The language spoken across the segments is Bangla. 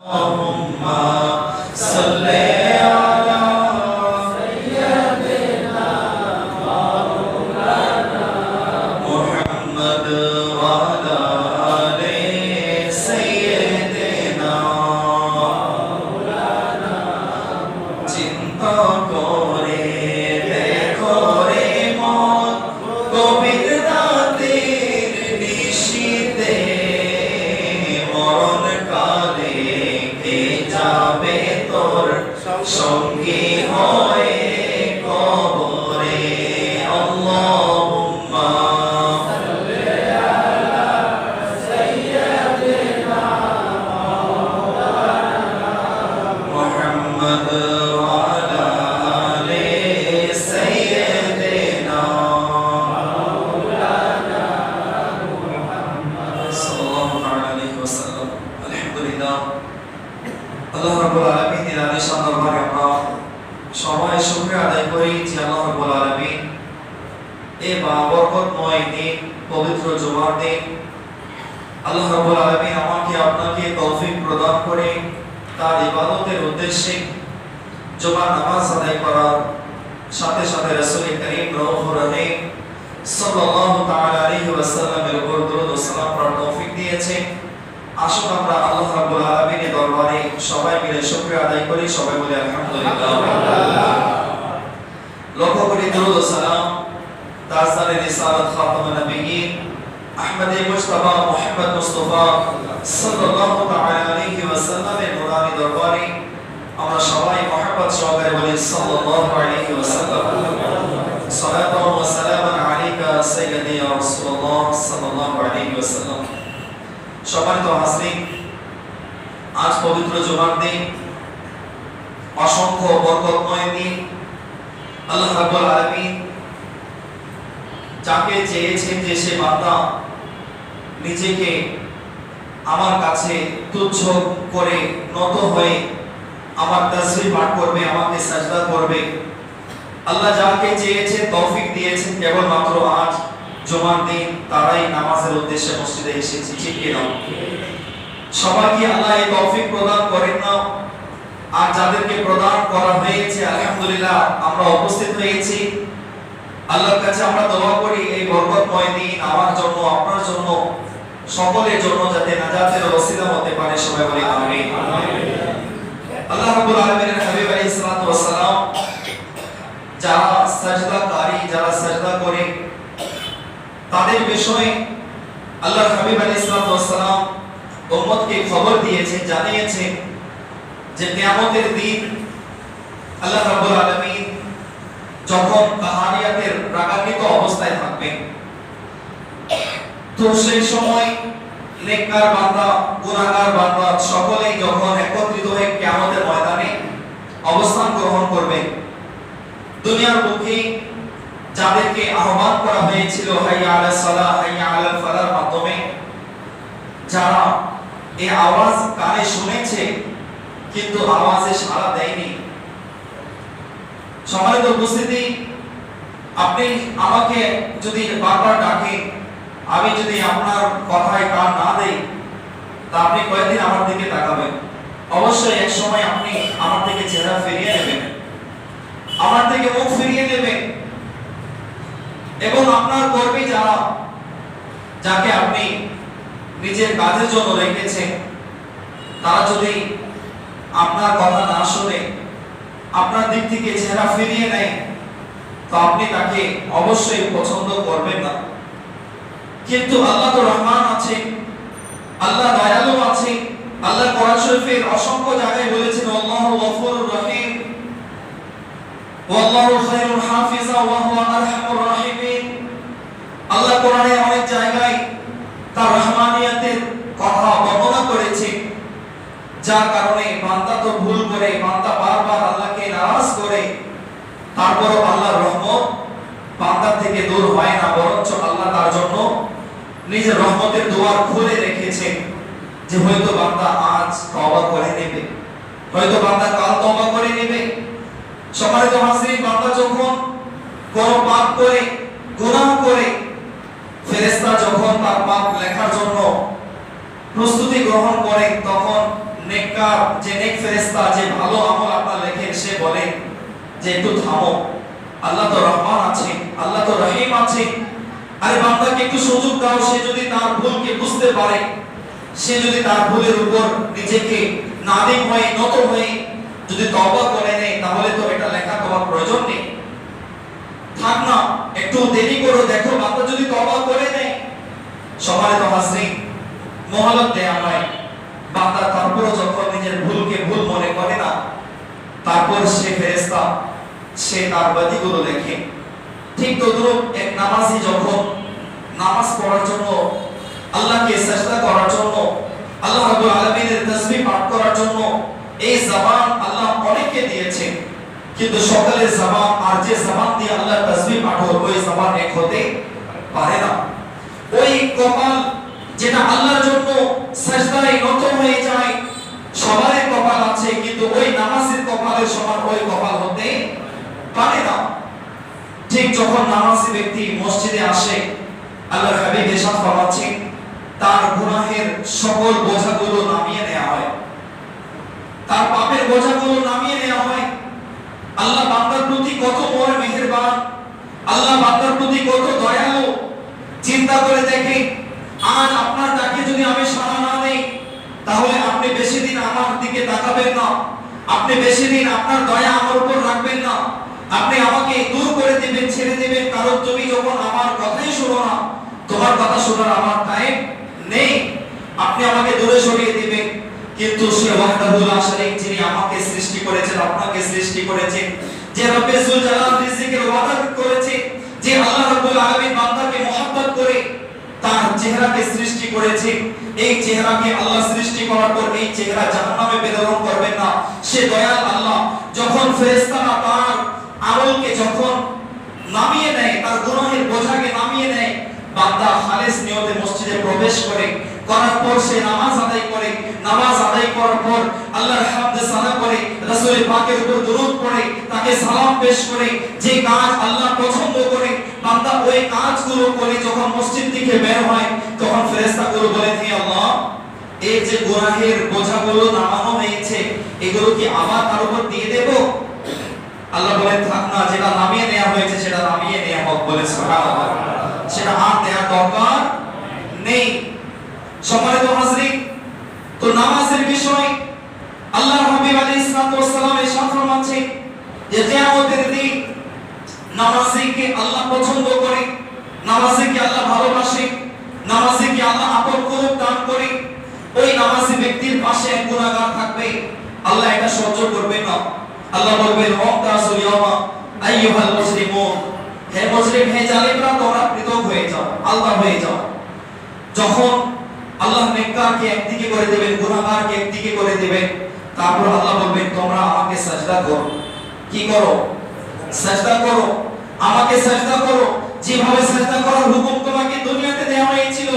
اللهم صل আল্লাহ রাব্বুল আলামিনের আদেশান দরবারে আমরা সবাই শুকরিয়া আদায় করি যে আল্লাহ রাব্বুল আলামিন এই বরকতময় দিন, পবিত্র জুমার দিন, আল্লাহ রাব্বুল আলামিন আমাকে, আপনাকে তৌফিক প্রদান করে তার ইবাদতের উদ্দেশ্যে জুমার নামাজ আদায় করার সাথে সাথে রাসূল করিম রউফুর রহিম সাল্লাল্লাহু তাআলা আলাইহি ওয়াসাল্লামের উপর দরুদ ও সালাম পড়ার তৌফিক দিয়েছেন। আসুন আমরা আল্লাহ রাব্বুল আলামিনের দরবারে সবাই মিলে শুকরিয়া আদায় করি, সবাই বলে আলহামদুলিল্লাহ। লক্ষ্য করি দরুদ সালাম দাস্তানে রিসালাত খাতামুন নবিয়্যিন, আহমদ মুস্তাফা মুহাম্মদ মুস্তাফা সাল্লাল্লাহু তাআলা আলাইহি ওয়াসাল্লামের নুরানি দরবারে আমরা সবাই মহব্বত সহকারে বলি সাল্লাল্লাহু আলাইহি ওয়াসাল্লাম সালাতু ওয়া সালামান আলাইকা সাইয়্যিদি ইয়া রাসূলুল্লাহ সাল্লাল্লাহু আলাইহি ওয়াসাল্লাম সম্মানিত হাজরিন আজ পবিত্র জুমার দিন। অসংখ্য বরকতময় দিন। আল্লাহ রাব্বুল আলামিন যাকে চেয়েছেন যে সে বান্দা নিজেকে আমার কাছে তুচ্ছ করে নত হয়ে আমার তাসবিহ পাঠ করবে, আমাকে সাজদা করবে। আল্লাহ যাকে চেয়েছেন, তৌফিক দিয়েছেন কেবলমাত্র আজ। জুমার দিন তারাই নামাজের উদ্দেশ্যে মসজিদে এসেছে, ঠিক কি না? সবাইকে আল্লাহ এই তৌফিক প্রদান করেন না? আর যাদেরকে প্রদান করা হয়েছে, আলহামদুলিল্লাহ, আমরা উপস্থিত হয়েছি। আল্লাহর কাছে আমরা দোয়া করি, এই বরকতময় দিন আমার জন্য, আপনার জন্য, সকলের জন্য যাতে নাজাতের ওসিলা হতে পারে, সবাই বলি আমিন। আল্লাহ রাব্বুল আলামিনের হাবিব আলাইহিস সালাতু ওয়াস সালাম, যারা সাজদাকারী যারা সাজদা করে তাদের বিষয়ে আল্লাহর হাবিব আলাইহিস সালাতু ওয়াস সালাম উম্মতকে খবর দিয়েছেন, জানিয়েছেন যে কিয়ামতের দিন আল্লাহ রাব্বুল আলামিন যখন কাহারিয়াতের রাগান্বিত অবস্থায় থাকবেন, তো সেই সময় নেককার বান্দা, গুনাহগার বান্দা সকলেই যখন একত্রিত হয়ে কিয়ামতের ময়দানে অবস্থান গ্রহণ করবে, দুনিয়ার বুকে যাদেরকে আহ্বান করা হয়েছিল, হাইয়া আলাস সালাহ, হাইয়া আলাল ফালার মাধ্যমে, যারা এই আওয়াজ কানে শুনেছে, কিন্তু আওয়াজে সাড়া দেয়নি। সম্মানিত উপস্থিতি, আপনি আমাকে যদি বারবার ডাকেন, আমি যদি আপনার কথায় কান না দেই, তা আপনি কয়েকদিন আমার দিকে তাকাবেন। অবশ্যই এক সময় আপনি আমার থেকে চেহারা ফিরিয়ে নেবেন। আমার থেকে মুখ ফিরিয়ে নেবেন। এবং আপনার কর্মী যারা, যাকে আপনি নিজের কাজের জন্য রেখেছেন, তারা যদি আপনার কথা না শুনে, আপনার দিক থেকে চেহারা ফিরিয়ে নেয়, তো আপনি তাকে অবশ্যই পছন্দ করবেন না। কিন্তু আল্লাহ তো রহমান আছে, আল্লাহ দয়ালু আছে, আল্লাহ কোরআন শরীফের অসংখ্য জায়গায় বলেছেন, আল্লাহু গফুরুর রহিম। খায়রুল হাফিজা ওয়া হুয়া আরহামুর রাহিমিন। আল্লাহ কোরআনে অনেক জায়গায় তার রহমানিয়াতের কথা বর্ণনা করেছে, যার কারণে বান্দা তো ভুল করে, বান্দা বারবার আল্লাহকে নারাজ করে, তারপরও আল্লাহর রহমত বান্দার থেকে দূর হয় না, বরঞ্চ আল্লাহ তার জন্য নিজের রহমতের দুয়ার খুলে রেখেছেন যে হয়তো বান্দা আজ তওবা করে নেবে, হয়তো বান্দা কাল তওবা করে নেবে সম্মানিত হাজরিন বান্দা যখন কোন পাপ করে, গুনাহ করে, ফেরেশতা যখন তার পাপ লেখার জন্য প্রস্তুতি গ্রহণ করে, তখন নেককার, যে নেক ফেরেশতা, যে ভালো আমল আপনার লেখেন, সে বলে যে, একটু থামো। আল্লাহ তো রহমান আছে, আল্লাহ তো রহিম আছে। আরে বান্দাকে একটু সুযোগ দাও, সে যদি তার ভুলকে বুঝতে পারে, সে যদি তার ভুলের উপর নিজেকে নাদিম হয়ে, নত হয়ে যদি তওবা করে নেয় তাহলে তো এটা লেখা তোমার প্রয়োজন নেই। থাক না, একটু দেরি করো, দেখো বান্দা যদি তওবা করে নেয় সম্মানিত হাসরিন মহলত দেয়া হয় বান্দা তারপরও যখন নিজের ভুলকে ভুল মনে করে না, তারপর সে ফেরেশতা, সে তার বাদিগুলো দেখে। ঠিক তদ্রুপ এক নামাজি যখন নামাজ পড়ার জন্য, আল্লাহকে সাজদা করার জন্য, আল্লাহ রাব্বুল আলামিনের তাসবিহ পাঠ করার জন্য এই জবান আল্লাহ অনেককে দিয়েছেন। কিন্তু সকালের জবান আর যে জবান দিয়ে আল্লাহ তাসবিহ পাঠ ওই জবান এক হতে পারে না। ওই কপাল যেটা আল্লাহর জন্য সাজদায় নত হয়ে যায়, সবারই কপাল আছে, কিন্তু ওই নামাজের কপালের সমান ওই কপাল হতে পারে না। ঠিক যখন নামাজি ব্যক্তি মসজিদে আসে, আল্লাহর হাবিব এরশাদ ফরমাচ্ছেন, তার গুনাহের সকল বোঝাগুলো নামিয়ে নেওয়া হয়। তার পাপের বোঝাগুলো নামিয়ে নেওয়া হয়। আল্লাহ বান্দার প্রতি কত বড় মেহেরবান। আল্লাহ বান্দার প্রতি কত দয়ালু। চিন্তা করে দেখে, আজ আপনার ডাকে যদি আমি সাড়া না দেই, তাহলে আপনি বেশি দিন আমার দিকে তাকাবেন না। আপনি বেশি দিন আপনার দয়া আমার উপর রাখবেন না। আপনি আমাকে দূর করে দিবেন, ছেড়ে দিবেন। কারণ তুমি যখন আমার কথাই শোনো না, তোমার কথা শোনার আমার টাইম নেই। আপনি আমাকে দূরে সরিয়ে দিবেন। কিন্তু সে ওয়াহদাহুল লা শারীক যিনি আমাকে সৃষ্টি করেছেন, আপনাকে সৃষ্টি করেছেন, যে রব্বে জালাল রিজিকের ওয়াদা করেছে, যে আল্লাহ রাব্বুল আলামিন বান্দাকে মহব্বত করে তার চেহারাকে সৃষ্টি করেছে, এই চেহারাকে আল্লাহ সৃষ্টি করার পর এই চেহারা জাহান্নামে প্রেরণ করবেন না। সে দয়াল আল্লাহ, যখন ফেরেশতারা তার আমলকে যখন নামিয়ে নেয়, তার গুনাহের বোঝাকে নামিয়ে নেয়, বান্দা খালেস নিয়তে মসজিদে প্রবেশ করে করার পর সে নামাজ আদায় করে, নামাজ আদায় করার পর আল্লাহর হামদে সানা করে রাসূল পাকের উপর দরুদ পড়ে, তাকে সালাম পেশ করে, যে কাজ আল্লাহ পছন্দ করে, বান্দা ওই কাজগুলো করে যখন মসজিদ থেকে বের হয়, তখন ফেরেশতাগুলো বলে, হে আল্লাহ এই যে গুনাহের বোঝাগুলো নামানো হয়েছে, এগুলো কি আবার তার উপর দিয়ে দেব? আল্লাহ বলেন, থাক না, যেটা নামিয়ে নেওয়া হয়েছে, সেটা নামিয়ে নেওয়া হোক বলে সুবহানাল্লাহ। সেটা আর দেওয়ার দরকার নেই। সম্মানিত হাজরিন, তো নামাজের বিষয় আল্লাহ হাবিব আলাইহিস সালাতু ওয়াস সালাম যে কিয়ামতের দিন নামাজীকে আল্লাহ পছন্দ করে, নামাজীকে আল্লাহ ভালোবাসে, নামাজীকে আল্লাহ আপন করুক, দান করে, ওই নামাজি ব্যক্তির পাশে এক গুনাহগার থাকবে। আল্লাহ এটা সহ্য করবে না। আল্লাহ বলবেন ওয়াক্তাসুল ইয়ামা, আইয়ুহাল মুসলিমুন, হে মুসলিম, হে জালিমরা, তোমরা পৃথক হয়ে যাও আল্লাহ হয়ে যাও। যখন আল্লাহ নেককারকে একদিকে করে দিবেন, গুনাহগারকে একদিকে করে দিবেন। তারপর আল্লাহ বলবেন, তোমরা আমাকে সাজদা করো। কি করো? সাজদা করো। আমাকে সাজদা করো। যেভাবে সাজদা করার হুকুম তোমাকে দুনিয়াতে দেওয়া হয়েছিল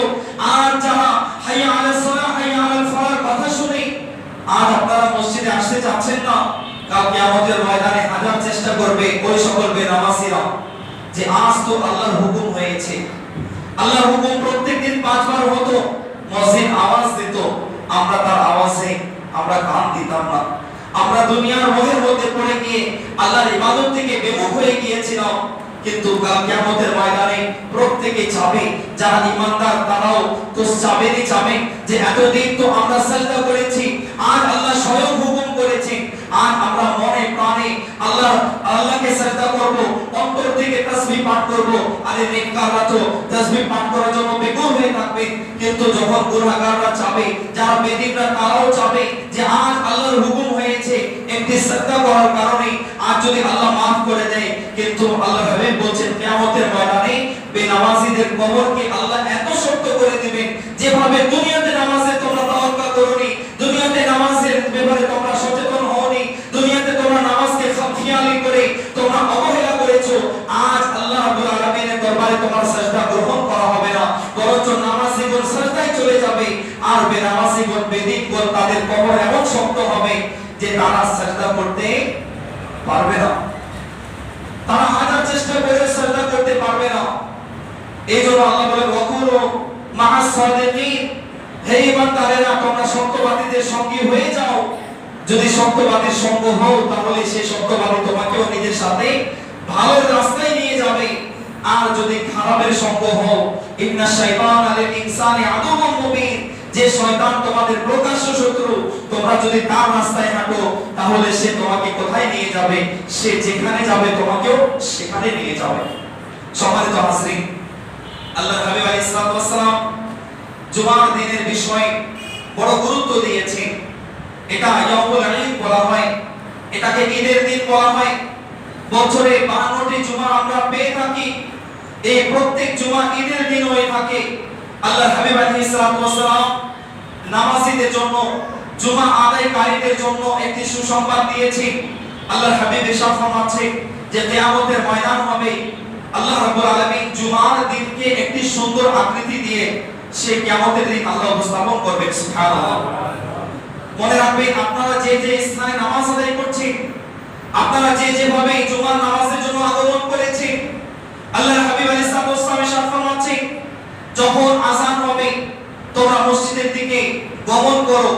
আর যারা হাইয়া আলাস সালাহ, হাইয়া আলাল ফালাহ কথা শুনে আজ আপনারা মসজিদে আসতে চাচ্ছেন না কাল কিয়ামতের ময়দানে হাজার চেষ্টা করবে, ওই সকল বেনামাজিরা যে আজ তো আল্লাহর হুকুম হয়েছে। আল্লাহর হুকুম প্রত্যেকদিন পাঁচবার হতো। মসজিদ আওয়াজ দিত। আমরা তার আওয়াজে আমরা কান দিতাম না। আমরা দুনিয়ার মোহের মধ্যে পড়ে গিয়ে আল্লাহর ইবাদত থেকে বিমুখ হয়ে গিয়েছিলাম। কিন্তু কিয়ামতের ময়দানে প্রত্যেকে চাবে যারা ইমানদার তারাও তো চাবেরই চাবে যে এতদিন তো আমরা সাজদা করেছি, আজ আল্লাহ স্বয়ং হুকুম করেছেন আর আমরা মনে প্রাণে আল্লাহ, আল্লাহকে সাজদা করব, অন্তর থেকে তাসবিহ পাঠ করব। আরে নেককাররা তো তাসবিহ পাঠ করার জন্য বেকুল হয়ে থাকবে। কিন্তু যখন গুনাহগাররা চাবে, যারা বেদিনরা তারাও চাবে যে আজ আল্লাহর হুকুম হয়েছে একটি সাজদা করার কারণে, আজ যদি আল্লাহ মাফ করে দেয়, কিন্তু আল্লাহ হাবিব বলছেন, কিয়ামতের ময়দানে বেনামাজিদের কবরকে আল্লাহ এত শক্ত করে দিবেন, যেভাবে দুনিয়াতে তোমার সাজদা গ্রহণ করা হবে না। বরঞ্চ নামাজীগণ সাজদায় চলে যাবে। আর বেনামাজীগণ বেদিকগণ তাদের কবর এমন শক্ত হবে যে তারা সাজদা করতে পারবে না। তারা হাজার চেষ্টা করে সাজদা করতে পারবে না। এই জন্য আল্লাহ বলেন, ওয়াকুলু মাআস সাদিকিন। হে ইমানদারেরা তোমরা সত্যবাদীদের সঙ্গী হয়ে যাও। যদি সত্যবাদীর সঙ্গ হও, তাহলে সেই সত্যবাদী তোমাকেও নিজের সাথে ভালো রাস্তায় নিয়ে যাবে। আর যদি খারাপের সঙ্গ হও, ইন্না শাইতান আলিল ইনসানি আদুউম মুবিন। যে শয়তান তোমাদের প্রকাশ্য শত্রু, তোমরা যদি তার রাস্তায় হাঁটো, তাহলে সে তোমাকে কোথায় নিয়ে যাবে? সে যেখানে যাবে, তোমাকেও সেখানে নিয়ে যাবে। সম্মানিত হাজরিন, আল্লাহ হাবিব আলাইহিস সালাম জুমার দিনের বিষয়ে বড় গুরুত্ব দিয়েছেন। এটা ইয়াউমুল ঈদ বলা হয়, এটাকে ঈদের দিন বলা হয়। বছরে 52টি জুমা আমরা পেয়ে থাকি। এই প্রত্যেক জুমা ঈদের দিন হয়ে থাকে। আল্লাহ হাবিব আলাইহিস সালাতু ওয়াস সালাম নামাজীদের জন্য, জুমা আদায়কারীদের জন্য একটি সুসংবাদ দিয়েছি। আল্লাহর হাবিব ইরশাদ ফরমাচ্ছে যে কিয়ামতের ময়দান হবে। আল্লাহ রাব্বুল আলামিন জুমার দিনকে একটি সুন্দর আকৃতি দিয়ে সে কিয়ামতের দিন আল্লাহ উপস্থাপন করবেন, সুবহানাল্লাহ। মনে রাখবেন, আপনারা যে যে স্থানে নামাজ আদায় করছেন আপনারা যে যেভাবে জুমার নামাজের জন্য আগমন করেছেন আল্লাহর হাবিব আলাইহিস সালাম ইরশাদ ফরমাচ্ছেন যখন আযান হবে, তোমরা মসজিদের দিকে গমন করো,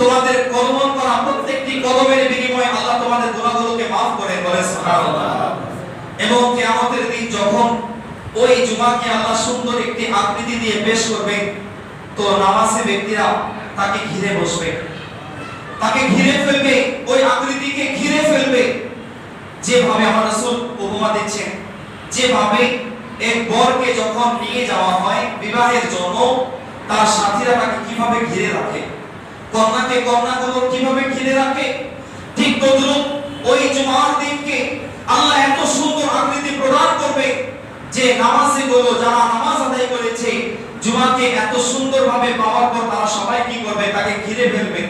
তোমাদের গমন করা প্রত্যেকটি কদমের বিনিময়ে আল্লাহ তোমাদের গুনাহগুলোকে maaf করে বলে, সুবহানাল্লাহ। এবং কিয়ামতের দিন যখন ওই জুমাকে আল্লাহ সুন্দর একটি আকৃতি দিয়ে পেশ করবে, তো নামাজে ব্যক্তিরা তাকে ঘিরে বসবে। তাকে ঘিরে ফেলবে, ওই আকৃতিকে ঘিরে ফেলবে। যেভাবে আমার রাসূল উপমা দিচ্ছেন, যেভাবে এক বরকে যখন নিয়ে যাওয়া হয় বিবাহের জন্য, তার সাথীরা তাকে কীভাবে ঘিরে রাখে? কন্যাকে কন্যাগুলো কীভাবে ঘিরে রাখে? ঠিক তদ্রুপ ওই জুমার দিনকে আল্লাহ এত সুন্দর আকৃতি প্রদান করবে যে নামাজে গুলো যারা নামাজ আদায় করেছে, জুমাকে এত সুন্দরভাবে পাওয়ার পর তারা সবাই কি করবে? তাকে ঘিরে ফেলবে।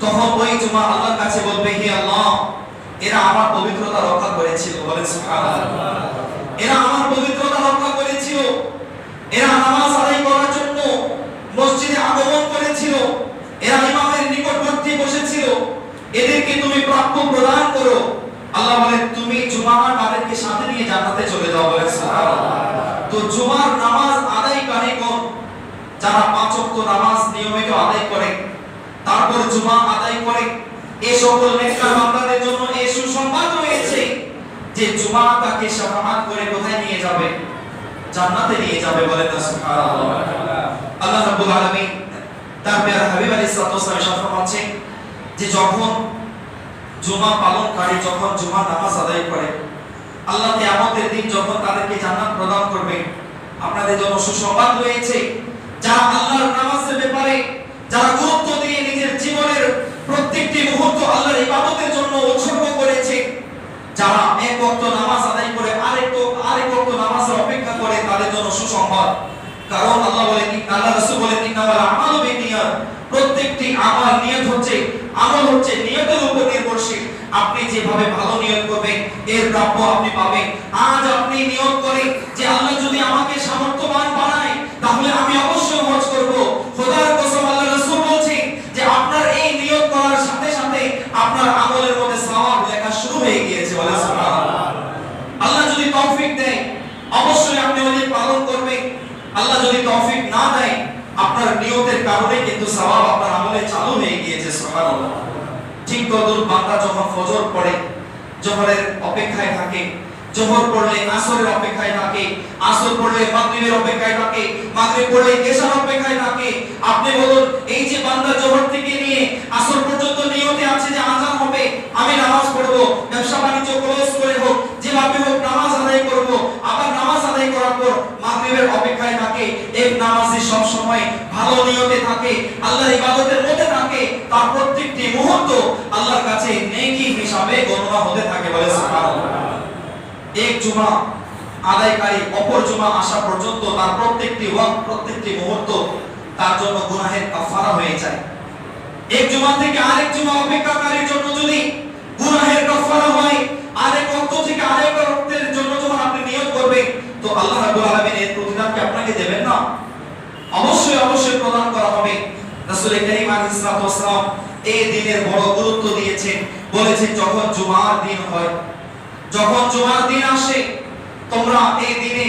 তখন ওই জুমা আল্লাহর কাছে বলবে, হে আল্লাহ, এরা আমার পবিত্রতা রক্ষা করেছিল। বলেন সুবহানাল্লাহ। এরা আমার পবিত্রতা রক্ষা করেছিল। এরা নামাজ আদায় করার জন্য মসজিদে আগমন করেছিল। এরা ইমামের নিকটবর্তী বসেছিল। এদেরকে তুমি প্রাপ্য প্রদান করো। আল্লাহ বলেন তুমি জুমা তাদেরকে সাথে নিয়ে জান্নাতে চলে যাও। সুবহানাল্লাহ। তো জুমার নামাজ আদায়কারী কোন যারা পাঁচ ওয়াক্ত নামাজ নিয়মিত আদায় করে তারপর জুমা আদায় করে। এই সকল নেককার বান্দাদের জন্য এই সুসংবাদ রয়েছে যে জুমা তাকে শাফাআত করে কোথায় নিয়ে যাবে? জান্নাতে নিয়ে যাবে বলেন না সুবহানাল্লাহ। আল্লাহ রাব্বুল আলামিন তার প্রিয় হাবিব আলাইহিস সালাতু ওয়াস সালাম ফরমাচ্ছেন যে যখন জুমা পালনকারী যখন জুমা নামাজ আদায় করে, আল্লাহ কিয়ামতের দিন যখন তাদেরকে জান্নাত প্রদান করবে, আপনাদের জন্য সুসংবাদ রয়েছে। যারা আল্লাহর নামাজের ব্যাপারে যারা গুরুত্ব দিয়ে প্রত্যেকটি মুহূর্ত আল্লাহর ইবাদতের জন্য উৎসর্গ করেছে। যারা এক ওয়াক্ত নামাজ আদায় করে, আরেক আরেক ওয়াক্ত নামাজের অপেক্ষা করে, তাদের জন্য সুসংবাদ। কারণ আল্লাহ বলেন আল্লাহ রাসূল বলেন, ইন্নামাল আমালু বিনিয়াত। প্রত্যেকটি আমল নিয়ত হচ্ছে, আমল হচ্ছে নিয়তের উপর নির্ভরশীল। আপনি যেভাবে ভালো নিয়ত করবেন, এর প্রাপ্য আপনি পাবেন। আজ আপনি নিয়ত করেন যে আল্লাহ যদি আমাকে সামর্থ্যবান বানায় তাহলে আমি অবশ্যই হজ করব খোদার কসম আল্লাহ রাসূল বলছেন যে আপনার এই নিয়ত করার সাথে সাথে আপনার আমলের মধ্যে সওয়াব লেখা শুরু হয়ে গিয়েছে বলে সুবহানাল্লাহ আল্লাহ যদি তৌফিক দেয় অবশ্যই আপনি ওই পালন করবেন আল্লাহ যদি তৌফিক না দেয়, আপনার নিয়তের কারণে কিন্তু সওয়াব আপনার আমলে চালু হয়ে গিয়েছে, সুবহানাল্লাহ। ঠিক তদুর বান্দা যখন ফজর পড়ে, জোহরের অপেক্ষায় থাকে, জোহর পড়লে আসরের অপেক্ষায় থাকে, আসর পড়লে মাগরিবের অপেক্ষায় থাকে, মাগরিব পড়লে এশার অপেক্ষায় থাকে, আপনি বলুন, এই যে বান্দা জোহর থেকে নিয়ে আসর পর্যন্ত নিয়তে আছে যে আজান হবে আমি নামাজ পড়ব ব্যবসা বাণিজ্য ক্লোজ করে হোক যেভাবে হোক নামাজ আদায় করব আবার নামাজ আদায় করার পর মাগরিবের অপেক্ষায় থাকে এক নামাজি সব সময় ভালো নিয়তে থাকে আল্লাহর ইবাদতের মধ্যে থাকে তার প্রত্যেকটি মুহূর্ত আল্লাহর কাছে নেকি হিসাবে গণনা হতে থাকে বলে সুবহানাল্লাহ এক জুমা আদায়কারী অপর জুমা আসা পর্যন্ত তার প্রত্যেকটি ওয়াক্ত, প্রত্যেকটি মুহূর্ত তার জন্য গুনাহের কাফারা হয়ে যায়। এক জুমা থেকে আরেক জুমা অপেক্ষাকারীর জন্য যদি গুনাহের কাফারা হয়, আরেক ওয়াক্ত থেকে আরেক ওয়াক্তের জন্য যখন আপনি নিয়ত করবেন, তো আল্লাহ রাব্বুল আলামিন এর প্রতিদান কি আপনাকে দেবেন না? অবশ্যই অবশ্যই প্রদান করা হবে। রাসূল করিম আলাইহিস সালাম এই দিনের বড় গুরুত্ব দিয়েছেন। বলেছেন, যখন জুমার দিন হয়, যখন জুমার দিন আসে তোমরা এই দিনে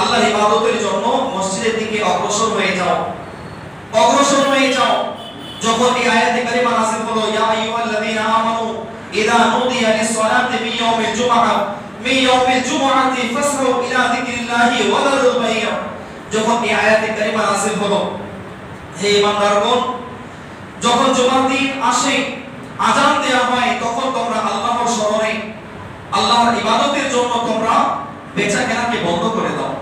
আল্লাহর ইবাদতের জন্য মসজিদের দিকে অগ্রসর হয়ে যাও। অগ্রসর হয়ে যাও। যখন এই আয়াতে কারিমা নাযিল হলো, ইয়া আইয়ুহাল্লাযীনা আমানু ইযা নুদিয়া লিস-সালাতি ইয়াউমিল জুমআহ মিন ইয়াউমিল জুমআতি ফাসআউ ইলা যিকরিল্লাহি ওয়া দারুল বাই'a যখন এই আয়াতে কারিমা নাযিল হলো, হে ইমানদারগণ যখন জুমার দিন আসে, আজান দেয়া হয়, তখন তোমরা আল্লাহর স্মরণে, আল্লাহর ইবাদতের জন্য তোমরা বেচা কেনাকে বন্ধ করে দাও।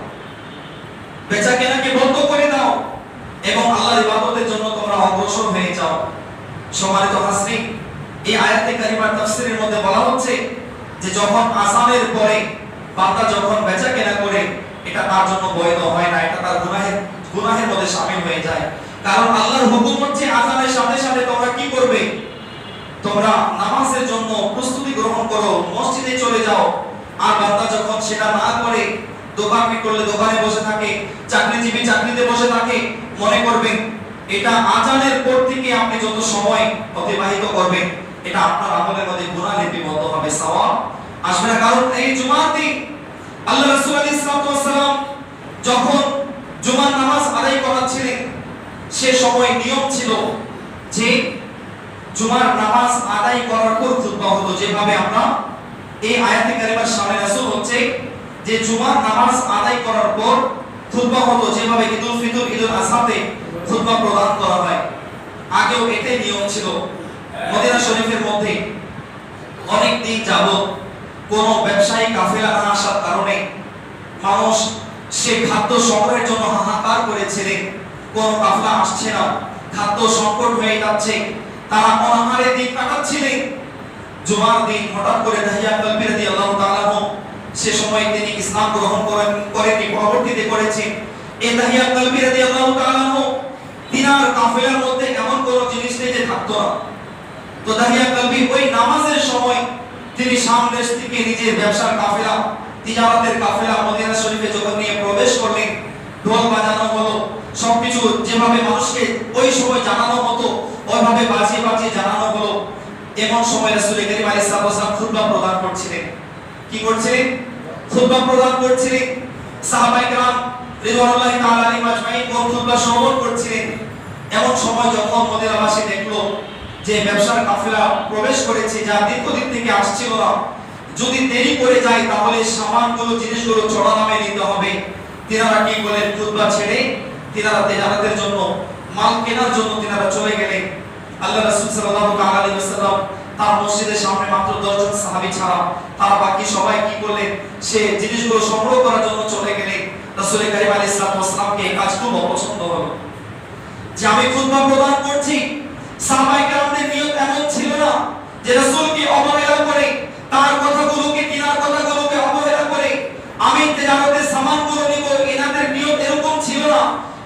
বেচা কেনাকে বন্ধ করে দাও এবং আল্লাহর ইবাদতের জন্য তোমরা অগ্রসর হয়ে যাও। সম্মানিত হাসনি এই আয়াতে কারিমার তাফসীরের মধ্যে বলা হচ্ছে যে যখন আজানের পরে বান্দা যখন বেচা কেনা করে, এটা তার জন্য বৈধ হয় না, এটা তার গুনাহের গুনাহের মধ্যে শামিল হয়ে যায়। কারণ আল্লাহর হুকুম হচ্ছে আজানের সাথে সাথে তোমরা কি করবে? তোমরা নামাজের জন্য প্রস্তুতি গ্রহণ করো, মসজিদে চলে যাও আর বান্দা যখন সেটা না করে দোকানটি করলে দোকানে বসে থাকে, চাকরিজীবী চাকরিতে বসে থাকে, মনে করবেন এটা আজানের পর থেকে আপনি যত সময় অতিবাহিত করবেন, এটা আপনার আমলের মধ্যে গুনাহ লিপিবদ্ধ হবে, সওয়াব আসবে না। কারণ এই জুমার দিন আল্লাহ রাসূল আলাইহিস সালাম যখন জুমার নামাজ আদায় করাচ্ছিলেন, সে সময় নিয়ম ছিল যে জুমার নামাজ আদায় করার পর খুতবা হতো, যেভাবে আমরা এই আয়াতে কারিমার সামনে রাসূল হচ্ছে যে জুমার নামাজ আদায় করার পর খুতবা হতো যেভাবে ঈদুল ফিতর, ঈদুল আজহাতে খুতবা প্রদান করা হয়। আগেও এটাই নিয়ম ছিল। মদিনা শরীফের মধ্যে অনেক দিন যাব কোন ব্যবসায়ী কাফেলা না আসার কারণে মানুষ সে খাদ্য সংগ্রহের জন্য হাহাকার করেছিলেন কোন কাফলা আসছে না। খাদ্য সংকট হয়ে যাচ্ছে। তারা অনাহারে দিন কাটাচ্ছিলেন জুমার দিন হঠাৎ করে দাহিয়া কলবি রাদিয়াল্লাহু তাআলা সে সময় তিনি ইসলাম গ্রহণ করেন করেনি পরবর্তীতে করেছেন এই দাহিয়া কলবি রাদিয়াল্লাহু তাআলা তিনার কাফেলার মধ্যে এমন কোন জিনিস নেই যে থাকতো না। তো দাহিয়া কলবি ওই নামাজের সময় তিনি শাম দেশ থেকে নিজের ব্যবসার কাফেলা, তিজারতের কাফেলা মদিনা শরীফে যখন নিয়ে প্রবেশ করলেন, ঢোল বাজানো হলো, সবকিছু যেভাবে মানুষকে ওই সময় জানানো হতো ওইভাবে বাজিয়ে বাজিয়ে জানানো এমন সময় রাসূল করিম আলাইহিস সালাম খুতবা প্রদান করছিলেন কি করছিলেন খুতবা প্রদান করছিলেন সাহাবায়ে کرام রিদওয়ানুল্লাহি তাআলা আলাইহিম আজমাইন কোন খুতবা শ্রবণ করছিলেন এমন সময় যখন মদিনাবাসী দেখলো যে ব্যবসার কাফেলা প্রবেশ করেছে যা দীর্ঘদিন থেকে আসছিল না যদি দেরি করে যায় তাহলে সামানগুলো জিনিসগুলো চড়া দামে নিতে হবে তিনারা কি বলেন খুতবা ছেড়ে তিনারা তেজারাতের জন্য মাল কেনার জন্য তিনারা চলে গেলেন আল্লাহ রাসূল সাল্লাল্লাহু আলাইহি ওয়াসাল্লাম তার মসজিদের সামনে মাত্র 10 জন সাহাবী ছাড়া তারা বাকি সবাই কি করলেন? সে জিনিসগুলো সংগ্রহ করার জন্য চলে গেলেন। রাসূল করিম আলাইহিস ওয়াসাল্লামকে এই কাজ খুব অপছন্দ হলো। যে আমি খুতবা প্রদান করছি সাহাবায়ে কেরামদের নিয়ত এমন ছিল না যে রাসূলকে অবহেলা করে, তার কথাগুলোকে তিনার কথাগুলোকে অবহেলা করে আমি তেজারতের সামানগুলো নিব। এনাদের নিয়ত এরকম ছিল না।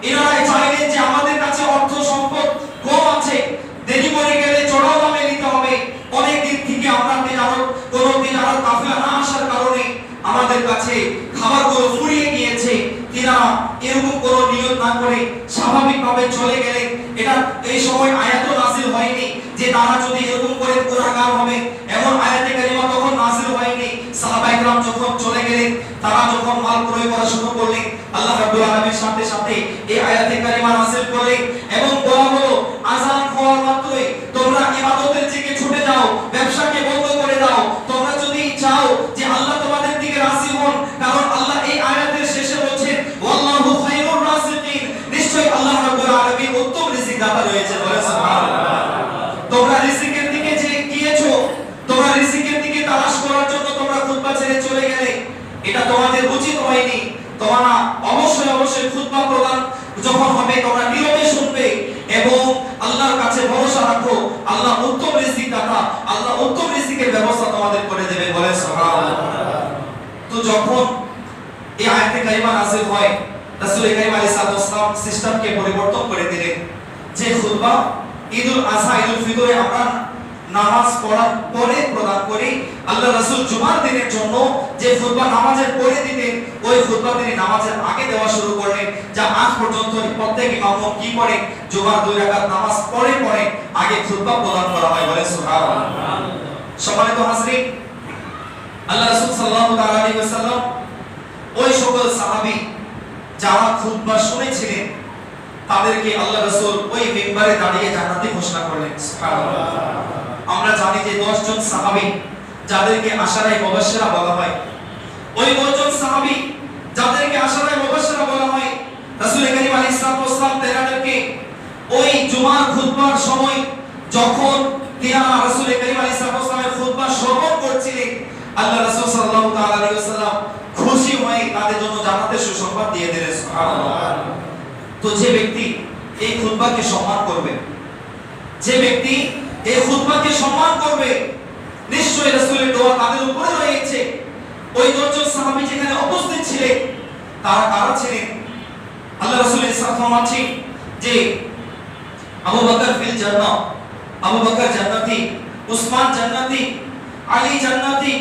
এনারা চাইলেন যে আমাদের কাছে অর্থ সম্পদ কম আছে। দেরি পড়ে গেলে চড়াও দামে নিতে হবে। অনেক থেকে আমরা তেজারত কোনো তেজারত কাফিলা না আসার কারণে আমাদের কাছে খাবারগুলো ফুরিয়ে গিয়েছে। তিনারা এরকম কোনো নিয়ত না করে স্বাভাবিকভাবে চলে গেলে এটা এই সময় আয়াত নাসিল হয়নি যে তারা যদি এরকম করে গুণাগার হবে, এমন আয়াতে কারিমা তখন নাসিল হয়নি। সাহাবা ইকরাম যখন চলে গেলেন তারা যখন মাল ক্রয় করা শুরু করলে, আল্লাহ রাব্বুল আলামিন সাথে সাথে এই আয়াতে কারিমা নাসিল করে এবং রাসূল কারীম আলাইহিস সালাম সিস্টেমকে পরিবর্তন করে দিলেন। যে খুতবা ঈদুল আযহা, ঈদুল ফিতরে আমরা নামাজ পড়ার পরে প্রদান করি আল্লাহ রাসূল জুমার দিনের জন্য যে খুতবা নামাজের পরে দিতেন, ওই খুতবা তিনি নামাজের আগে দেওয়া শুরু করলেন, যা আজ পর্যন্ত প্রত্যেক ইমাম কি করে? জুমার দুই রাকাত নামাজ পড়ে পড়ে আগে খুতবা প্রদান করা হয় বলে সুবহানাল্লাহ। সম্মানিত হাজরিন আল্লাহ রাসূল সাল্লাল্লাহু আলাইহি ওয়াসাল্লাম ওই সকল সাহাবী যারা খুতবা শুনেছিলেন, তাদেরকে আল্লাহ রাসূল ওই মিম্বারে দাঁড়িয়ে জান্নাতি ঘোষণা করলেন। সুবহানাল্লাহ। আমরা জানি যে 10 জন সাহাবী, যাদেরকে আশারায়ে মুবাশশিরা বলা হয়, ওই 10 জন সাহাবী যাদেরকে আশারায়ে মুবাশশিরা বলা হয়, রাসূল করিম আলাইহিস সালাতু ওয়াসসালাম তেনাদেরকে ওই জুমার খুতবার সময় যখন তিনারা রাসূল করিম আলাইহিস ওয়াসসালামের খুতবা শ্রবণ করছিলেন, আল্লাহ রাসূল সাল্লাল্লাহু তাআলা আলাইহি ওয়াসাল্লাম খুশি হয়ে তাদের জন্য জান্নাতের সুসংবাদ দিয়ে দিলেন সুবহানাল্লাহ তো যে ব্যক্তি এই খুতবাকে সম্মান করবে, যে ব্যক্তি এই খুতবাকে সম্মান করবে, নিশ্চয়ই রাসূলের দোয়া তাদের উপরে রয়েছে। ওই দশজন সাহাবী যেখানে উপস্থিত ছিলেন, তারা কারা ছিলেন? আল্লাহ রাসূলের সাথে আছে যে আবু বকর ফিল জান্নাহ, আবু বকর জান্নাতি, উসমান জান্নাতি, আলী জান্নাতি,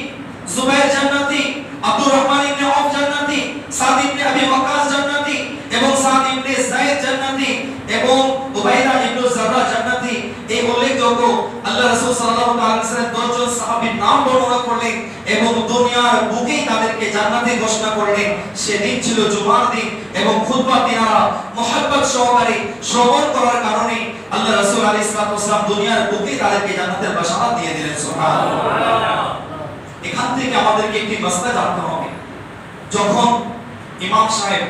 জুবাইর জান্নাতি আব্দুর রহমান ইবনে আউফ জান্নাতি, সাদ ইবনে আবি ওয়াক্কাস জান্নাতি এবং সাদ ইবনে যায়েদ জান্নাতি এবং উবাইদা ইবনে জাররা জান্নাতি। এই উল্লেখযোগ্য আল্লাহ রাসূল সাল্লাল্লাহু আলাইহি ওয়াসাল্লাম দশজন সাহাবীর নাম বর্ণনা করলেন এবং দুনিয়ার বুকেই তাদেরকে জান্নাতি ঘোষণা করলেন। সেদিন ছিল জুমার দিন এবং খুতবা তিনারা মোহাব্বত সহকারে শ্রবণ করার কারণে আল্লাহ রাসূল আলাইহিস ওয়াসাল্লাম দুনিয়ার বুকেই তাদেরকে জান্নাতের বাশারাত দিয়ে দিলেন। সুবহানাল্লাহ। এখান থেকে আমাদেরকে একটি মাসলা জানতে হবে। যখন ইমাম সাহেব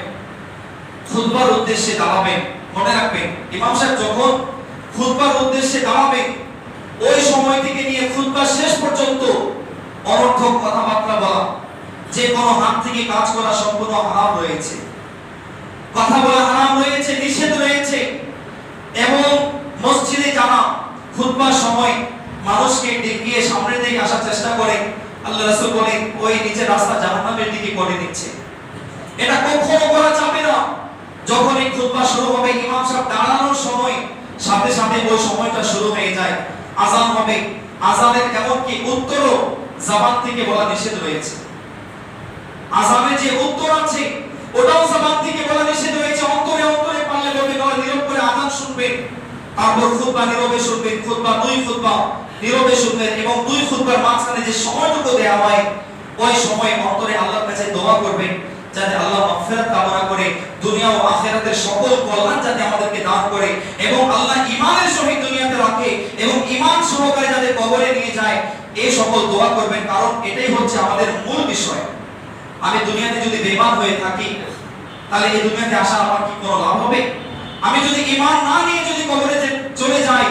খুতবার উদ্দেশ্যে দাঁড়াবেন মনে রাখবেন, ইমাম সাহেব যখন খুতবার উদ্দেশ্যে দাঁড়াবেন ওই সময় থেকে নিয়ে খুতবা শেষ পর্যন্ত অনর্থক কথাবার্তা বলা, যে কোনো হাত থেকে কাজ করা সম্পূর্ণ হারাম রয়েছে। কথা বলা হারাম রয়েছে, নিষেধ রয়েছে। এবং মসজিদে জানা খুতবার সময় মানুষকে ডেকে সামনের দিকে আসার চেষ্টা করে আল্লাহ রাসূল বলেন ওই নিচের রাস্তা জাহান্নামের দিকে করে দিচ্ছে এটা কখনো করা যাবে না। যখন এই খুতবা শুরু হবে, ইমাম সাহেব দাঁড়ানোর সময়, সাথে সাথে ওই সময়টা শুরু হয়ে যায়। আজান হবে। আজানের কি উত্তরও জবান থেকে বলা নিষেধ রয়েছে আজানের যে উত্তর আছে, ওটাও জবান থেকে বলা নিষেধ রয়েছে অন্তরে অন্তরে পারলে বলবে না নীরব করে আজান শুনবেন তারপর খুতবা নীরবে শুনবেন, খুতবা দুই খুতবা নীরবে শুনবেন এবং দুই খুতবার মাঝখানে যে সময়টুকু দেওয়া হয়, ওই সময় অন্তরে আল্লাহর কাছে দোয়া করবেন, যাতে আল্লাহ মাগফিরাত কামনা করে দুনিয়া ও আখিরাতের সকল কল্যাণ যাতে আমাদেরকে দান করে এবং আল্লাহ ঈমানের সহিত দুনিয়াতে রাখে এবং ঈমান সহকারে যাতে কবরে নিয়ে যায় এই সকল দোয়া করবেন, কারণ এটাই হচ্ছে আমাদের মূল বিষয়। আমি দুনিয়াতে যদি বেঈমান হয়ে থাকি, তাহলে এই দুনিয়াতে আসা আমার কি কোনো লাভ হবে? আমি যদি ঈমান না নিয়ে যদি কবরে চলে যাই,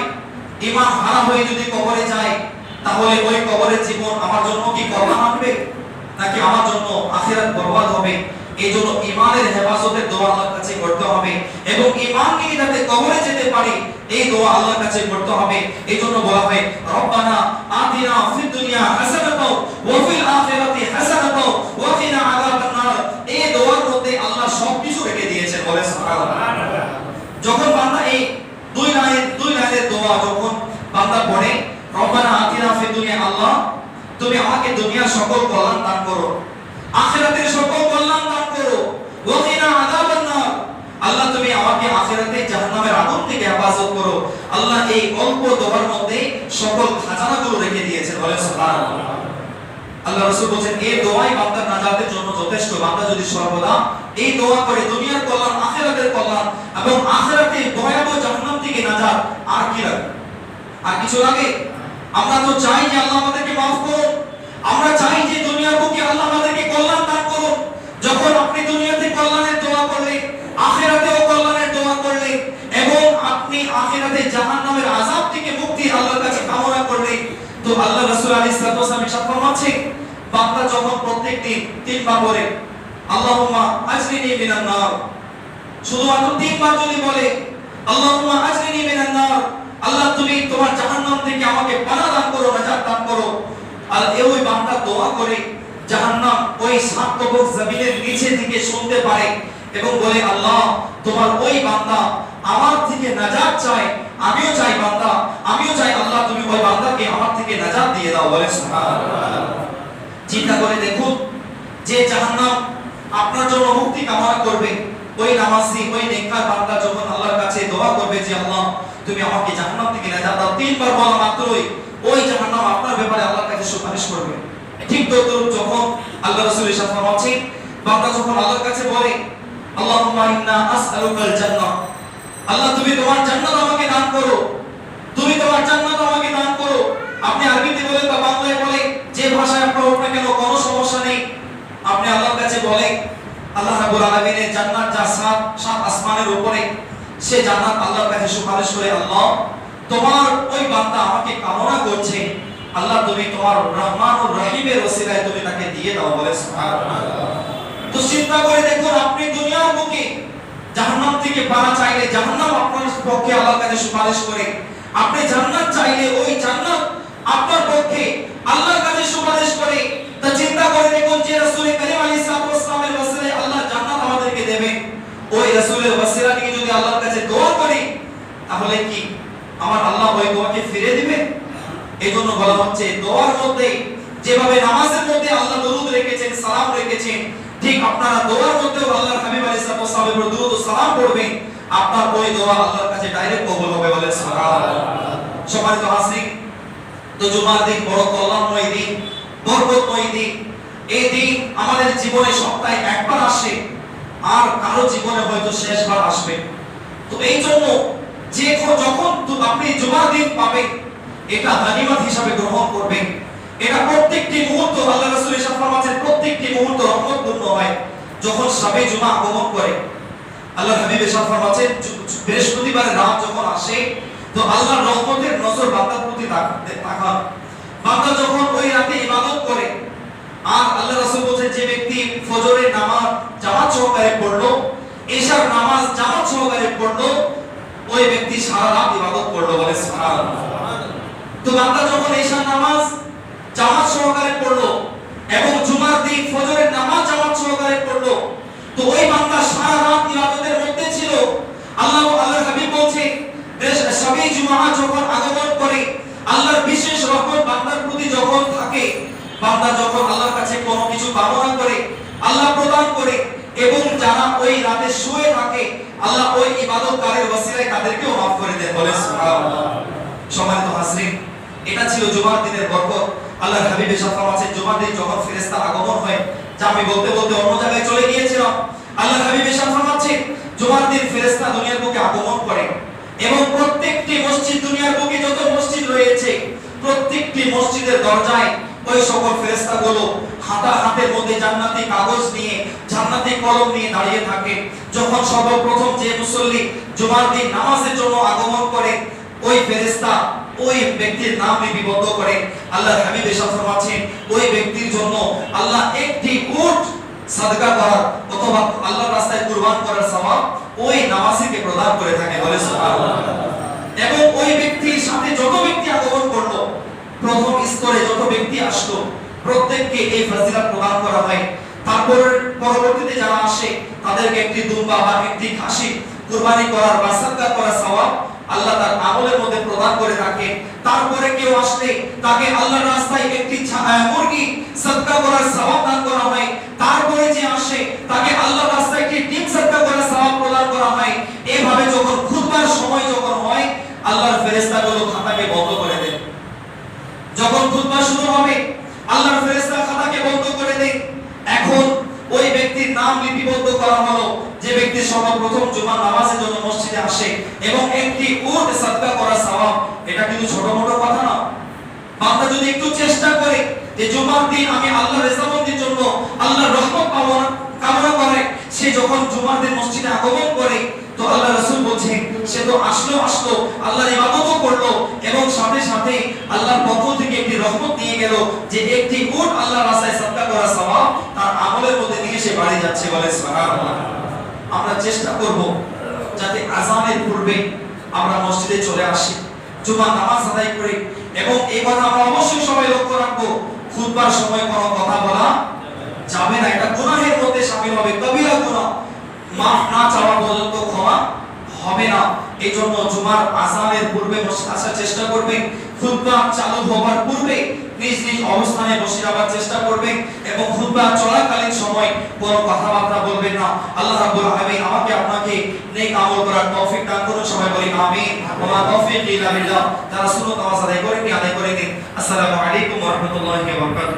ঈমান হারা হয়ে যদি কবরে যাই, তাহলে ওই কবরের জীবন আমার জন্য কি কল্যাণ আনবে নাকি আমার জন্য আখিরাত বরবাদ হবে? এই জন্য ইমানের হেফাজতের দোয়া আল্লাহর কাছে করতে হবে এবং ইমান নিয়ে যাতে কবরে যেতে পারি, এই দোয়া আল্লাহর কাছে করতে হবে। এই জন্য বলা হয়, রব্বানা আতিনা ফিদ দুনিয়া হাসানাতাও ওয়া ফিল আখিরাতি হাসানাতাও ওয়া কিনা আযাবান নার এই দোয়ার মধ্যে আল্লাহ সবকিছু রেখে দিয়েছেন বলে সুবহানাল্লাহ যখন বান্দা এই দুই লাইন দুই লাইনের দোয়া যখন বান্দা পড়ে, রব্বানা আতিনা ফিদ দুনিয়া আল্লাহ, তুমি আমাকে দুনিয়ার সকল কল্যাণ দান করো। আখিরাতের সকল কল্যাণ দান করো। ওয়াকিনা আযাবান নার আল্লাহ, তুমি আমাকে আখিরাতে জাহান্নামের আগুন থেকে হেফাজত করো। আল্লাহ এই অল্প দোয়ার মধ্যে সকল খাজানাগুলো রেখে দিয়েছেন। বলে সুবহানাল্লাহ। আল্লাহ রাসূল বলেন এই দোয়াই বান্দার নাজাতের জন্য যথেষ্ট। বান্দা যদি সর্বদা এই দোয়া করে দুনিয়ার কল্যাণ, আখিরাতের কল্যাণ এবং আখিরাতে ভয়াবহ জাহান্নাম থেকে নাজাত, আর কি লাগে? আর কিছু লাগে? আমরা তো চাই যে আল্লাহ আমাদেরকে মাফ করুন আমরা চাই যে দুনিয়ার বুকে আল্লাহ আমাদেরকে কল্যাণ দান করুন যখন আপনি দুনিয়াতে কল্যাণের দোয়া করলেন আখিরাতেও কল্যাণের দোয়া করলেন এবং আপনি আখিরাতে জাহান্নামের আযাব থেকে মুক্তি আল্লাহর কাছে কামনা করলেন তো আল্লাহ রাসূল আলাইহিস সালাতু ওয়াসাল্লাম ইরশাদ ফরমাচ্ছে বান্দা যখন প্রত্যেকদিন তিনবার পড়ে আল্লাহুম্মা আজরিনি মিনান নার, শুধুমাত্র তিনবার যদি বলে, আল্লাহুম্মা আজরিনি মিনান নার, আল্লাহ তুমি তোমার জাহান্নাম থেকে আমাকে পানাহ দান করো, নাজাত দান করো। আর ওই বান্দা দোয়া করে জাহান্নাম ওই সাত কবর জমিনের নিচে থেকে শুনতে পারে এবং বলে, আল্লাহ, তোমার ওই বান্দা আমার থেকে নাজাত চায় আমিও চাই বান্দা, আমিও চাই আল্লাহ, তুমি ওই বান্দাকে আমার থেকে নাজাত দিয়ে দাও বলে চিন্তা করে দেখুন, যে জাহান্নাম আপনার জন্য মুক্তি কামনা করবে, ওই নামাজি, ওই নেককার বান্দা যখন আল্লাহর কাছে দোয়া করবে যে, আল্লাহ, তুমি আমাকে জাহান্নাম থেকে নাজাত দাও। তিনবার বলা মাত্রই ওই জাহান্নাম আপনার ব্যাপারে আল্লাহর কাছে সুপারিশ করবে। ঠিক তদ্রূপ যখন আল্লাহ রাসূলের সাথে আছে বান্দা যখন আল্লাহর কাছে বলে, আল্লাহুম্মা ইন্না আসআলুকাল জান্নাহ আল্লাহ, তুমি তোমার জান্নাত আমাকে দান করো। তুমি তোমার জান্নাত আমাকে দান করো। আপনি আরবিতে বলেন বা বাংলায় বলে যে ভাষায় আপনার হোক না কেন, কোনো সমস্যা নেই। আপনি আল্লাহর কাছে বলেন, আল্লাহ রাব্বুল আলামিনের জান্নাত যা সাত সাত আসমানের উপরে, সে জান্নাত আল্লাহর কাছে সুপারিশ করে, আল্লাহ, তোমার ওই বান্দা আমাকে কামনা করছে। আল্লাহ, তুমি তোমার রহমান ও রহিমের ওসিলায় তুমি তাকে দিয়ে দাও বলে, সুবহানাল্লাহ। তো চিন্তা করে দেখুন, আপনি দুনিয়ার বুকে জাহান্নাম থেকে পারা চাইলে জাহান্নাম আপনার পক্ষে আল্লাহর কাছে সুপারিশ করে। আপনি জান্নাত চাইলে ওই জান্নাত আপনার পক্ষে আল্লাহর কাছে সুপারিশ করে। তা চিন্তা করে দেখুন যে রাসূল করিম আলাইহিস সালামের ওসিলায় আল্লাহ জান্নাত আমাদেরকে দেবে ওই রাসূলের ওসিলা নিয়ে যদি আল্লাহর কাছে দোয়া করি, তাহলে কি আমার আল্লাহ ওই দোয়াকে ফিরে দিবে এই জন্য বলা হচ্ছে, দোয়ার মধ্যে যেভাবে নামাজের মধ্যে আল্লাহ দরুদ রেখেছেন, সালাম রেখেছেন ঠিক আপনারা দোয়ার মধ্যেও আল্লাহর হাবিব আলাইহিস সালামের উপর দরুদ ও সালাম পড়বেন। আপনার ওই দোয়া আল্লাহর কাছে ডাইরেক্ট কবুল হবে বলে সুবহানাল্লাহ। সম্মানিত হাসিন, তো জুমার দিন বড় কল্যাণময় দিন, বরকতময় দিন। এই দিন আমাদের জীবনে সপ্তাহে একবার আসে, আর কারও জীবনে হয়তো শেষবার আসবে। তো এই জন্য যে যখন আপনি জুমার দিন পাবেন, এটা গানিমত হিসাবে গ্রহণ করবেন। এটা প্রত্যেকটি মুহূর্ত আল্লাহ রাসূল এসব ফরমাচ্ছেন প্রত্যেকটি মুহূর্ত রহমতপূর্ণ হয় যখন সবে জুমা আগমন করে। আল্লাহ হাবিব এসব ফরমাচ্ছেন জু- জু- রাত যখন আসে, তো আল্লাহর রহমতের নজর বান্দার প্রতি তাক- তাকান। বান্দা যখন ওই রাতে ইবাদত করে, আর আল্লাহ রাসূল বলেন যে ব্যক্তি ফজরের নামাজ জামাত সহকারে পড়ল, এশার নামাজ জামাত সহকারে পড়ল, ওই ব্যক্তি সারা রাত ইবাদত করল বলে সুবহানাল্লাহ। তো বান্দা যখন এশার নামাজ জামাত সহকারে পড়ল এবং জুমার দিন ফজরের নামাজ জামাত সহকারে পড়ল। তো ওই বান্দা সারা রাত ইবাদতের মধ্যে ছিল। আল্লাহ আল্লাহর হাবিব বলছে সবে জুমা যখন আগমন করে, আল্লাহর বিশেষ রহমত বান্দার প্রতি যখন থাকে, বান্দা যখন আল্লাহর কাছে কোনো কিছু কামনা করে, আল্লাহ প্রদান করে এবং যারা ওই রাতে শুয়ে থাকে, আল্লাহ ওই ইবাদতকারীর ওসিলায় তাদেরকেও মাফ করে দেন বলে সুবহানাল্লাহ। সম্মানিত হাজরিন, এটা ছিল জুমার দিনের বরকত। আল্লাহর হাবিব এসব ফরমাচ্ছেন জুমার দিন যখন ফেরেশতা আগমন হয় যা বলতে বলতে অন্য জায়গায় চলে গিয়েছিলাম আল্লাহর হাবিব এসব ফরমাচ্ছেন জুমার দিন ফেরেশতা দুনিয়ার বুকে আগমন করে এবং প্রত্যেকটি মসজিদ দুনিয়ার বুকে যত মসজিদ রয়েছে, প্রত্যেকটি মসজিদের দরজায় ওই সকল ফেরেশতাগুলো হাতা হাতের মধ্যে জান্নাতি কাগজ নিয়ে, জান্নাতি কলম নিয়ে দাঁড়িয়ে থাকে। যখন সর্বপ্রথম যে মুসল্লি জুমার দিন নামাজের জন্য আগমন করে ওই ফেরেশতা ওই ব্যক্তির নাম লিপিবদ্ধ করে আল্লাহর হাবিব এসব ফরমাচ্ছেন, ওই ব্যক্তির জন্য আল্লাহ একটি উট সাদকা করার অথবা আল্লাহর রাস্তায় কুরবান করার সওয়াব ওই নামাজিকে প্রদান করে থাকে, বলে সুবহানাল্লাহ। এবং ওই ব্যক্তির সাথে যত ব্যক্তি আগমন করল, প্রথম স্তরে যত ব্যক্তি আসলো, প্রত্যেককে এই ফজিলত প্রদান করা হয়। তারপর পরবর্তীতে যারা আসে, তাদেরকে একটি দুম্বা বা একটি খাসি কুরবানি করার বা সাদকা করার সওয়াব আল্লাহ তার আমলের মধ্যে প্রদান করে থাকে তারপরে কেউ আসলে তাকে আল্লাহর রাস্তায় একটি মুরগি সাদকা করার সওয়াব দান করা হয়। তারপরে যে আসে, তাকে আল্লাহর রাস্তায় একটি ডিম সাদকা করার সওয়াব প্রদান করা হয়। এভাবে যখন খুতবার সময় যখন হয়, আল্লাহর ফেরেশতাগুলো খাতাকে বন্ধ করে দেয়। যখন খুতবা শুরু হবে, আল্লাহর ফেরেশতা খাতাকে বন্ধ করে দেয় এখন ওই ব্যক্তির নাম লিপিবদ্ধ করা হলো। যে ব্যক্তি সর্বপ্রথম জুমার নামাজের জন্য মসজিদে আসে এবং একটি উট সাদকা করা সওয়াব এটা কিন্তু ছোট মোটো কথা না। বান্দা যদি একটু চেষ্টা করে যে জুমার দিন আমি আল্লাহর রেজামন্দির জন্য আল্লাহর রহমত পাওয়ার কামনা করে, সে যখন জুমার দিন মসজিদে আগমন করে, তো আল্লাহ রাসূল বলছেন সে তো আসলো আসলো, আল্লাহর ইবাদতও করল এবং সাথে সাথে আল্লাহর পক্ষ রহমত নিয়ে গেল যে একটি উট আল্লাহর রাস্তায় সাদকা করা সওয়াব তার আমলের মধ্যে নিয়ে সে বাড়ি যাচ্ছে বলে সুবহানাল্লাহ। আমরা চেষ্টা করব যাতে আজানের পূর্বে আমরা মসজিদে চলে আসি, জুমার নামাজ আদায় করি এবং এই কথা আমরা অবশ্যই সবাই লক্ষ্য রাখব, খুতবার সময় কোনো কথা বলা যাবে না। এটা গুনাহের মধ্যে শামিল হবে কবিরা গুনাহ মাফ না চাওয়া পর্যন্ত ক্ষমা হবে না। এই জন্য জুমার আজানের পূর্বে বসে আসার চেষ্টা করবেন। খুতবা চালু হওয়ার পূর্বে নিজ নিজ অবস্থানে বসে যাওয়ার চেষ্টা করবেন এবং খুতবা চলাকালীন সময় কোনো কথাবার্তা বলবেন না। আল্লাহ রাব্বুল আলামিন আমাকে আপনাকে নেক আমল করার তৌফিক দান করুন। সবাই বলি আমিন। ওয়া তৌফিক ইল্লা বিল্লাহ। তারা সুন্নাত নামাজ আদায় করেন আদায় করে দিন। আসসালামু আলাইকুম ওয়া রাহমাতুল্লাহি ওয়া বারাকাতুহু।